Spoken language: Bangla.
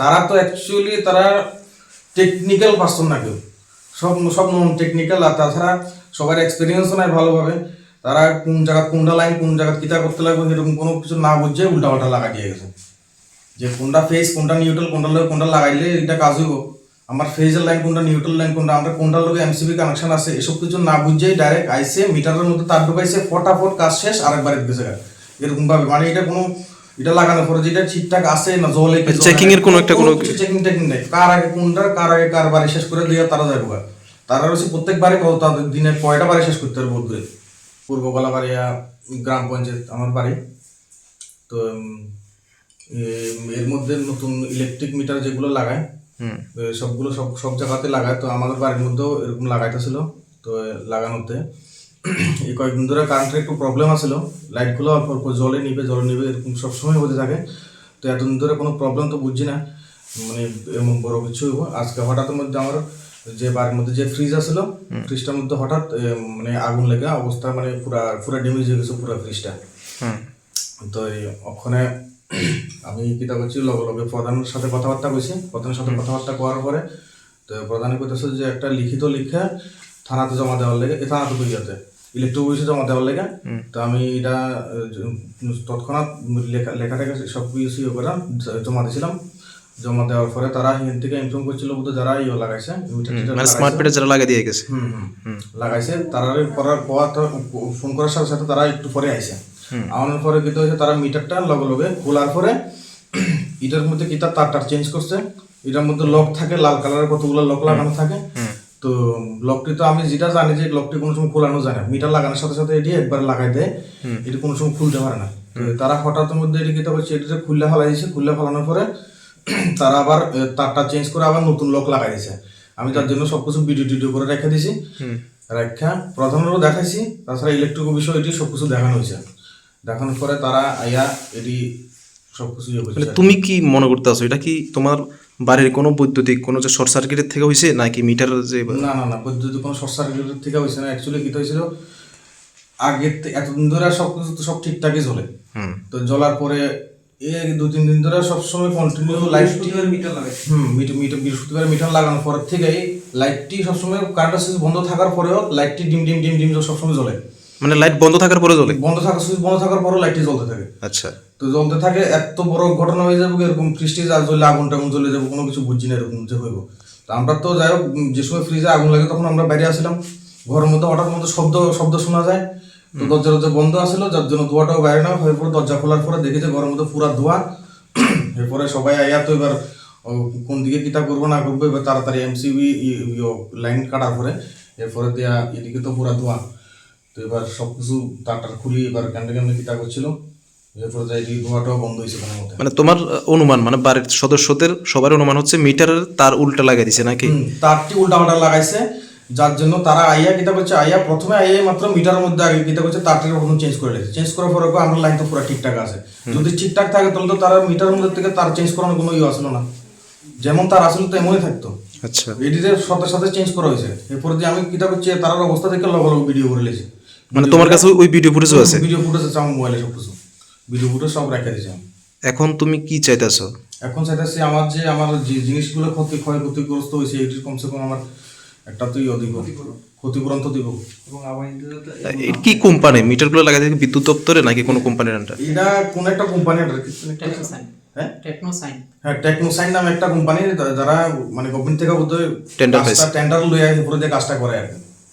তারা তো অ্যাকচুয়ালি তারা টেকনিক্যাল পার্সন না কেউ। সব সব নন টেকনিক্যাল আর তাছাড়া সবার এক্সপিরিয়েন্সও নাই ভালোভাবে। তারা কোন জায়গা কোনটা লাইন কোন জায়গা কিতা করতে লাগবে সেরকম কোনো কিছু না বুঝে উল্টা পাল্টা লাগাই দিয়ে গেছে। যে কোনটা ফেস কোনটা নিউট্রাল কোনটা লোক, কোনটা লাগাইলে এটা কাজ হইব। আমার ফেজের লাইন কোনটা নিউট্রাল লাইন কোনটা আমরা কোনটা লোকে এমসিবি কানেকশন আছে, এসব কিছু না বুঝেই ডাইরেক্ট আইসে মিটারের মধ্যে তার ঢুকাইছে, ফটাফট কাজ শেষ, আরেকবার গেছে। গা। এরকম মানে এটা কোনো এটা লাগানোর পরে যেটা ঠিকঠাক আছে না জলে কি জলে এর কোনো একটা কোনো- চেকিং টেকিং নেই। কার আগে কোনটা কার আগে কার বাড়ি শেষ করে দিয়ে তারা যাবে। তারা হচ্ছে প্রত্যেকবারে কত তাদের দিনে কয়টা বাড়ি শেষ করতে পারবে দূরে পূর্ব বাড়িয়া গ্রাম পঞ্চায়েত আমার বাড়ি। তো এর মধ্যে নতুন ইলেকট্রিক মিটার যেগুলো লাগায় হুম। সবগুলো সব সব জায়গাতে লাগায়। তো আমাদের বাড়ির মধ্যেও এরকম লাগাইতেছিল তো লাগানোতে। এই কয়েকদিন ধরে কারেন্টের একটু প্রবলেম আসছিল লাইটগুলো অল্প অল্প জলে নিবে জলে নিবে এরকম সবসময় হতে থাকে। তো এতদিন ধরে কোনো প্রবলেম তো বুঝছি না। মানে এমন বড় কিছু হইব। আজকে হঠাৎ মধ্যে আমার যে বাড়ির মধ্যে যে ফ্রিজ আছিল ফ্রিজটার মধ্যে হঠাৎ মানে আগুন লেগে অবস্থা মানে পুরা পুরা ড্যামেজ হয়ে গেছে পুরা ফ্রিজটা তো এই ওখানে আমি কিতা করছি লগে লগে প্রধানের সাথে কথাবার্তা কইছি। প্রধানের সাথে কথাবার্তা করার পরে তো প্রধানে কইতেছে যে একটা লিখিত লিখে থানাতে জমা দেওয়ার লেগে থানাতে কইয়াতে ইলেকট্রিক অফিসে জমা দেওয়ার লেগে। তো আমি এটা তৎক্ষণাৎ লেখা লেখাটাকে সব কিছু ইয়ে করে জমা দিয়েছিলাম। জমা দেওয়ার পরে তারা হিন থেকে ইনফর্ম করছিল বলতে যারা ইয়ে লাগাইছে টিটার মানে স্মার্ট মিটার যারা লাগিয়ে দিয়ে গেছে। হুম লাগাইছে তারা করার পর তো ফোন করার সাথে সাথে তারা একটু পরে আইছে। আমার পরে কিন্তু হয়েছে তারা মিটারটা লগে লগে খোলার পরে এটার মধ্যে কি তার তারটার চেঞ্জ করছে। এটার মধ্যে লক থাকে লাল কালারের কতগুলো লক লাগানো থাকে। তো লকটি তো আমি যেটা জানি যে লকটি কোনো সময় খোলানো যায় না। মিটার লাগানোর সাথে সাথে এটি একবার লাগাই দেয়। এটি কোনো সময় খুলতে পারে না। তারা হঠাৎ মধ্যে এটি কিতা করছে এটিতে খুললে ফেলা দিয়েছে খুললে ফেলানোর পরে তারা আবার তারটা চেঞ্জ করে আবার নতুন লক লাগাই দিয়েছে। আমি তার জন্য সবকিছু ভিডিও টিডিও করে রেখে দিছি রেখা প্রধানেরও দেখাইছি তাছাড়া ইলেকট্রিক বিষয় এটি সবকিছু দেখানো হয়েছে। দেখানোর পরে তারা আইয়া এটি সবকিছু ইয়ে মানে তুমি কি মনে করতেছো এটা কি তোমার বাড়ির কোনো বৈদ্যুতিক কোনো যে শর্ট সার্কিটের থেকে হয়েছে নাকি মিটার যে না না না বৈদ্যুতিক কোনো শর্ট সার্কিটের থেকে হয়েছে না। অ্যাকচুয়ালি কি হয়েছিল আগে এতদিন ধরে সব কিছু তো সব ঠিকঠাকই চলে। হুম। তো জ্বলার পরে এই দু তিন দিন ধরে সবসময় কন্টিনিউ লাইটটি মিটার লাগে হুম মিটার মিটার বৃহস্পতিবার মিটার লাগানোর পর থেকেই লাইটটি সবসময় কারেন্টের সুইচ বন্ধ থাকার পরেও লাইটটি ডিম ডিম ডিম ডিম সবসময় জ্বলে। মানে লাইট বন্ধ থাকার পরে জ্বলে? বন্ধ থাকার সুইচ বন্ধ থাকার পরও লাইটটি জ্বলতে থাকে। আচ্ছা। তো জ্বলতে থাকে এত বড় ঘটনা হয়ে যাবে এরকম ফ্রিজটি যা জ্বলে আগুন টাগুন জ্বলে যাব কোনো কিছু বুঝছি না এরকম যে হইব। তো আমরা তো যাই হোক যে সময় ফ্রিজে আগুন লাগে তখন আমরা বাইরে আসলাম। ঘরের মধ্যে হঠাৎ মধ্যে শব্দ শব্দ শোনা যায়। তো দরজা দরজা বন্ধ আসলো যার জন্য ধোয়াটাও বাইরে না হয়ে পরে দরজা খোলার পরে দেখি যে ঘরের মধ্যে পুরা ধোয়া। এরপরে সবাই আইয়া তো এবার কোন দিকে কিতা করব না করব এবার তাড়াতাড়ি এমসিবি লাইন কাটার পরে এরপরে দিয়া এদিকে তো পুরা ধোয়া। তো এবার সব কিছু তারটার খুলি এবার ক্যান্ডে কেমনে কিতা করছিল। মানে তোমার অনুমান মানে বাড়ির সদস্যদের সবার অনুমান হচ্ছে মিটারের তার উল্টা লাগিয়ে দিছে নাকি? তারটি উল্টা পাল্টা লাগাইছে। যার জন্য তারা আইয়া কিতা করছে আইয়া প্রথমে আইয়া মাত্র মিটারের মধ্যে আগে কিতা করছে তারটিকে প্রথম চেঞ্জ করে লেগেছে চেঞ্জ করার পরে আমরা লাইন তো পুরো ঠিকঠাক আছে। যদি ঠিকঠাক থাকে তাহলে তো তারা মিটারের মধ্যে থেকে তার চেঞ্জ করানোর কোনো ইয়ে আসলো না। যেমন তার আসলে তো এমনই থাকতো। আচ্ছা। এডিটের সাথে সাথে চেঞ্জ করা হয়েছে। এরপর দিয়ে আমি কিতা করছি তার অবস্থা দেখে লগ লগ ভিডিও করে লেছি। মানে তোমার কাছে ওই ভিডিও ফুটেজও আছে? ভিডিও ফুটেজ আছে আমার মোবাইলে সব কিছু ভিডিও সব রেখে দিয়েছি। এখন তুমি কি চাইতেছো? এখন চাইতেছি আমার যে আমার যে জিনিসগুলো ক্ষতি ক্ষয় ক্ষতিগ্রস্ত হয়েছে এটির কমসে কম আমার একটা তো ইয়ে দিব। ক্ষতিপূরণ। তো দিব। এবং কি কোম্পানি? মিটারগুলো লাগাই দিকে বিদ্যুৎ দপ্তরে নাকি কোনো কোম্পানির আন্ডার এটা কোন একটা কোম্পানির টেকনোসাইন হ্যাঁ? টেকনোসাইন হ্যাঁ টেকনোসাইন নামে একটা কোম্পানি যারা মানে গভর্নমেন্ট থেকে বোধহয় পাইছে। টেন্ডার লইয়া এরপরে যে কাজটা করে আর কি।